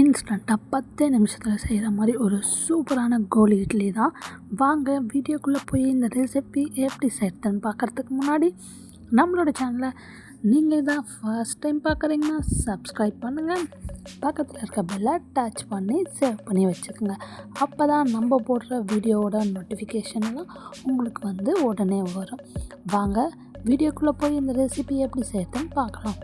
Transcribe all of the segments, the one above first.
இன்ஸ்டண்ட்டாக பத்தே நிமிஷத்தில் செய்கிற மாதிரி ஒரு சூப்பரான கோலி இட்லி தான். வாங்க வீடியோக்குள்ளே போய் இந்த ரெசிபி எப்படி செய்கிறதுன்னு பார்க்குறதுக்கு முன்னாடி நம்மளோட சேனலை நீங்கள் தான் ஃபர்ஸ்ட் டைம் பார்க்குறீங்கன்னா சப்ஸ்கிரைப் பண்ணுங்கள் பக்கத்தில் இருக்க பெல்லை டச் பண்ணி சேவ் பண்ணி வச்சுக்கோங்க. அப்போ தான் நம்ம போடுற வீடியோவோட நோட்டிஃபிகேஷன்லாம் உங்களுக்கு வந்து உடனே வரும். வாங்க வீடியோக்குள்ளே போய் இந்த ரெசிபி எப்படி செய்கிறதுன்னு பார்க்கலாம்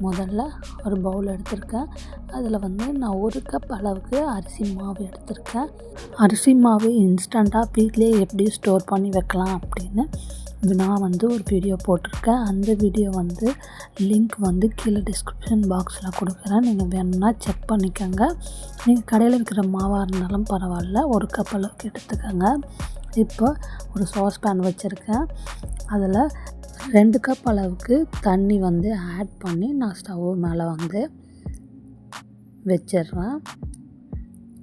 முதல்ல ஒரு பவுல் எடுத்திருக்கேன். அதில் வந்து நான் ஒரு கப் அளவுக்கு அரிசி மாவு எடுத்திருக்கேன். அரிசி மாவு இன்ஸ்டண்ட்டாக வீட்டிலே எப்படி ஸ்டோர் பண்ணி வைக்கலாம் அப்படின்னு நான் வந்து ஒரு வீடியோ போட்டிருக்கேன். அந்த வீடியோ வந்து லிங்க் வந்து கீழே டிஸ்கிரிப்ஷன் பாக்ஸில் கொடுக்குறேன். நீங்கள் வேணும்னா செக் பண்ணிக்கோங்க. நீங்கள் கடையில் இருக்கிற மாவாக இருந்தாலும் பரவாயில்ல. ஒரு கப் அளவுக்கு எடுத்துக்கோங்க. இப்போ ஒரு சாஸ் பேன் வச்சுருக்கேன். அதில் ரெண்டு கப் அளவுக்கு தண்ணி வந்து ஆட் பண்ணி நான் ஸ்டவ் மேலே வந்து வச்சிடுறேன்.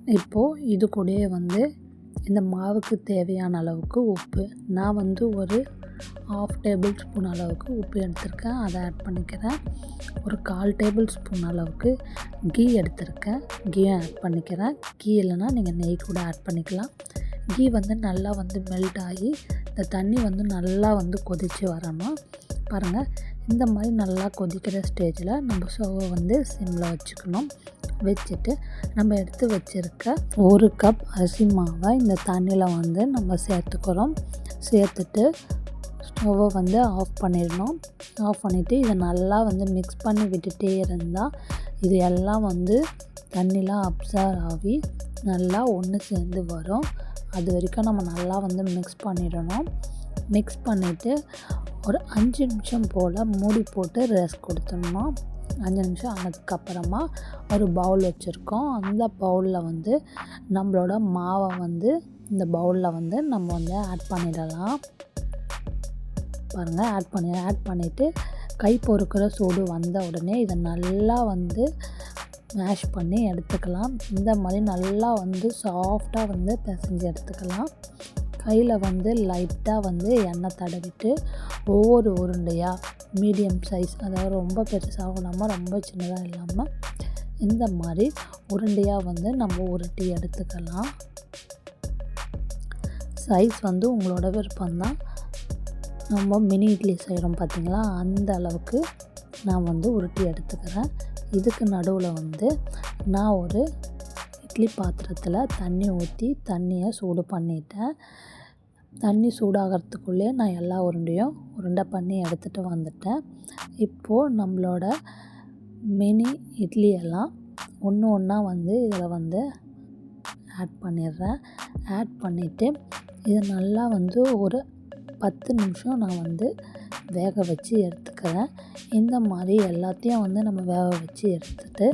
இப்போது இது கூடயே வந்து இந்த மாவுக்கு தேவையான அளவுக்கு உப்பு. நான் வந்து ஒரு ஆஃப் டேபிள் ஸ்பூன் அளவுக்கு உப்பு எடுத்திருக்கேன். அதை ஆட் பண்ணிக்கிறேன். ஒரு கால் டேபிள் ஸ்பூன் அளவுக்கு கீ எடுத்திருக்கேன். கீயும் ஆட் பண்ணிக்கிறேன். கீ இல்லைன்னா நீங்கள் நெய் கூட ஆட் பண்ணிக்கலாம். கீ வந்து நல்லா வந்து மெல்ட் ஆகி இந்த தண்ணி வந்து நல்லா வந்து கொதித்து வரணும். பாருங்கள் இந்த மாதிரி நல்லா கொதிக்கிற ஸ்டேஜில் நம்ம ஸ்டவ்வை வந்து சிம்மில் வச்சுக்கணும். வச்சுட்டு நம்ம எடுத்து வச்சுருக்க ஒரு கப் அரிசி மாவை இந்த தண்ணியில் வந்து நம்ம சேர்த்துக்கிறோம். சேர்த்துட்டு ஸ்டவ்வை வந்து ஆஃப் பண்ணிடணும். ஆஃப் பண்ணிவிட்டு இதை நல்லா வந்து மிக்ஸ் பண்ணி விட்டுட்டே இருந்தால் இது எல்லாம் வந்து தண்ணிலாம் அப்சர்வ் ஆகி நல்லா ஒன்று சேர்ந்து வரும். அது வரைக்கும் நம்ம நல்லா வந்து மிக்ஸ் பண்ணிடணும். மிக்ஸ் பண்ணிவிட்டு ஒரு அஞ்சு நிமிஷம் போல் மூடி போட்டு ரெஸ்ட் கொடுத்துடணும். அஞ்சு நிமிஷம் ஆனதுக்கப்புறமா ஒரு பவுல் வச்சுருக்கோம். அந்த பவுலில் வந்து நம்மளோட மாவை வந்து இந்த பவுலில் வந்து நம்ம வந்து ஆட் பண்ணிடலாம். பாருங்கள் ஆட் பண்ணி ஆட் பண்ணிவிட்டு கை பொறுக்கிற சூடு வந்த உடனே இதை நல்லா வந்து மேஷ் பண்ணி எடுத்துக்கலாம். இந்த மாதிரி நல்லா வந்து சாஃப்டாக வந்து பிசைஞ்சு எடுத்துக்கலாம். கையில் வந்து லைட்டாக வந்து எண்ணெய் தடவிட்டு ஒவ்வொரு உருண்டையாக மீடியம் சைஸ் அதாவது ரொம்ப பெருசாகவும் இல்லாமல் ரொம்ப சின்னதாக இல்லாமல் இந்த மாதிரி உருண்டையாக வந்து நம்ம உருட்டி எடுத்துக்கலாம். சைஸ் வந்து உங்களோட விருப்பம்தான். நம்ம மினி இட்லி செய்கிறோம் பார்த்திங்களா அந்த அளவுக்கு நான் வந்து உருட்டி எடுத்துக்கிறேன். இதுக்கு நடுவில் வந்து நான் ஒரு இட்லி பாத்திரத்தில் தண்ணி ஊற்றி தண்ணியை சூடு பண்ணிட்டேன். தண்ணி சூடாகிறதுக்குள்ளே நான் எல்லா உருண்டையும் உருண்டை பண்ணி எடுத்துகிட்டு வந்துட்டேன். இப்போது நம்மளோட மினி இட்லி எல்லாம் ஒன்று ஒன்றா வந்து இதில் வந்து ஆட் பண்ணிடுறேன். ஆட் பண்ணிவிட்டு இதை நல்லா வந்து ஒரு பத்து நிமிஷம் நான் வந்து வேக வச்சு எடுத்துக்கிறேன். இந்த மாதிரி எல்லாத்தையும் வந்து நம்ம வேக வச்சு எடுத்துட்டு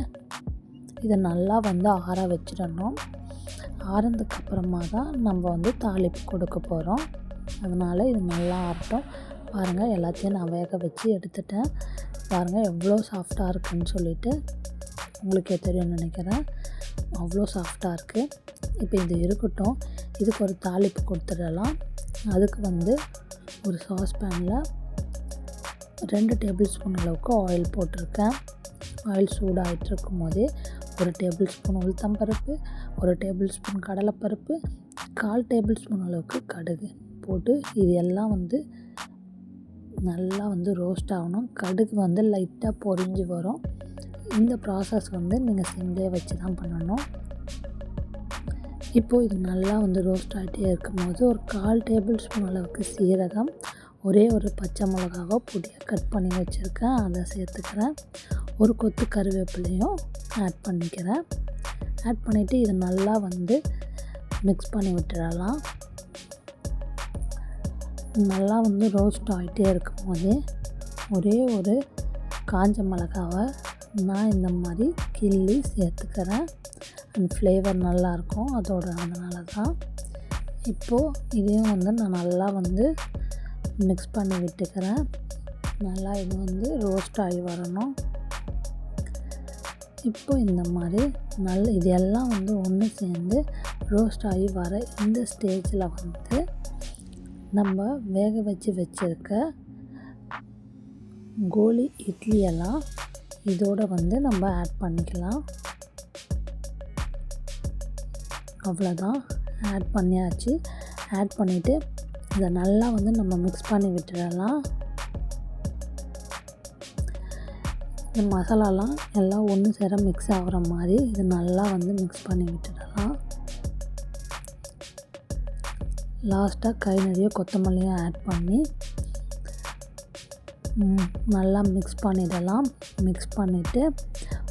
இதை நல்லா வந்து ஆற வச்சிடணும். ஆறுனதுக்கப்புறமா தான் நம்ம வந்து தாளிப்பு கொடுக்க போகிறோம் அதனால் இது நல்லா ஆறட்டும். பாருங்கள் எல்லாத்தையும் நான் வேக வச்சு எடுத்துட்டேன். பாருங்கள் எவ்வளோ சாஃப்டாக இருக்குன்னு சொல்லிட்டு உங்களுக்கே தெரியும்னு நினைக்கிறேன். அவ்வளோ சாஃப்டாக இருக்குது இப்போ இது இருக்கட்டும். இதுக்கு ஒரு தாளிப்பு கொடுத்துடலாம். அதுக்கு வந்து ஒரு சாஸ் பேனில் ரெண்டு டேபிள் ஸ்பூன் அளவுக்கு ஆயில் போட்டிருக்கேன். ஆயில் சூடாகிட்டு இருக்கும் போதே ஒரு டேபிள் ஸ்பூன் உளுத்தம்பருப்பு ஒரு டேபிள் ஸ்பூன் கடலைப்பருப்பு கால் டேபிள் ஸ்பூன் அளவுக்கு கடுகு போட்டு இது எல்லாம் வந்து நல்லா வந்து ரோஸ்ட் ஆகணும். கடுகு வந்து லைட்டாக பொரிஞ்சு வரும். இந்த ப்ராசஸ் வந்து நீங்கள் சிம்லேயே வச்சு தான் பண்ணணும். இப்போது இது நல்லா வந்து ரோஸ்ட் ஆகிட்டே இருக்கும்போது ஒரு கால் டேபிள் ஸ்பூன் அளவுக்கு சீரகம் ஒரே ஒரு பச்சை மிளகாவை பொடியாக கட் பண்ணி வச்சுருக்கேன். அதை சேர்த்துக்கிறேன். ஒரு கொத்து கருவேப்பிலையும் ஆட் பண்ணிக்கிறேன். ஆட் பண்ணிவிட்டு இது நல்லா வந்து மிக்ஸ் பண்ணி விட்டுடலாம் நல்லா வந்து ரோஸ்ட் ஆகிட்டே இருக்கும் போதே ஒரே ஒரு காஞ்ச மிளகாவை நான் இந்த மாதிரி கிள்ளி சேர்த்துக்கிறேன். அண்ட் ஃப்ளேவர் நல்லாயிருக்கும். அதோட அதனால தான். இப்போது இதையும் வந்து நான் நல்லா வந்து மிக்ஸ் பண்ணி விட்டுக்கிறேன். நல்லா இது வந்து ரோஸ்ட் ஆகி வரணும். இப்போ இந்த மாதிரி நல்ல இது எல்லாம் வந்து ஒன்று சேர்ந்து ரோஸ்ட் ஆகி வர இந்த ஸ்டேஜில் வந்து நம்ம வேக வச்சு வச்சுருக்க கோலி இட்லியெல்லாம் இதோட வந்து நம்ம ஆட் பண்ணிக்கலாம். அவ்வளோதான் ஆட் பண்ணியாச்சு. ஆட் பண்ணிவிட்டு இதை நல்லா வந்து நம்ம மிக்ஸ் பண்ணி விட்டுடலாம். இந்த மசாலாலாம் எல்லாம் ஒன்று சேர மிக்ஸ் ஆகிற மாதிரி இது நல்லா வந்து மிக்ஸ் பண்ணி விட்டுடலாம். லாஸ்ட்டாக கை நிறைய கொத்தமல்லியும் ஆட் பண்ணி நல்லா மிக்ஸ் பண்ணிடலாம். மிக்ஸ் பண்ணிவிட்டு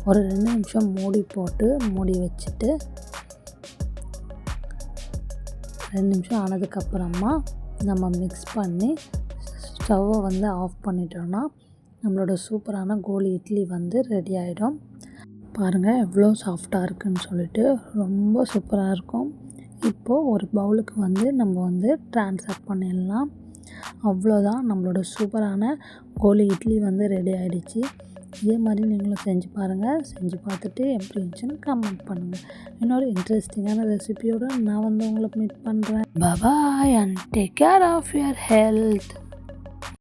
ஒரு ரெண்டு நிமிஷம் மூடி போட்டு மூடி வச்சுட்டு ரெண்டு நிமிஷம் ஆனதுக்கப்புறமா நம்ம மிக்ஸ் பண்ணி ஸ்டவ்வை வந்து ஆஃப் பண்ணிட்டோன்னா நம்மளோட சூப்பரான கோலி இட்லி வந்து ரெடி ஆகிடும் பாருங்கள் எவ்வளோ சாஃப்டாக இருக்குன்னு சொல்லிட்டு ரொம்ப சூப்பராக இருக்கும். இப்போது ஒரு பவுலுக்கு வந்து நம்ம வந்து ட்ரான்ஸ்ஃபர் பண்ணிடலாம். அவ்வளோதான் நம்மளோட சூப்பரான கோலி இட்லி வந்து ரெடி ஆகிடுச்சு இதே மாதிரி நீங்களும் செஞ்சு பாருங்கள் செஞ்சு பார்த்துட்டு எப்படி இருந்துச்சுன்னு கமெண்ட் பண்ணுங்கள் இன்னொரு இன்ட்ரெஸ்டிங்கான ரெசிபியோடு நான் வந்து உங்களை மீட் பண்ணுறேன் bye bye and take care of your health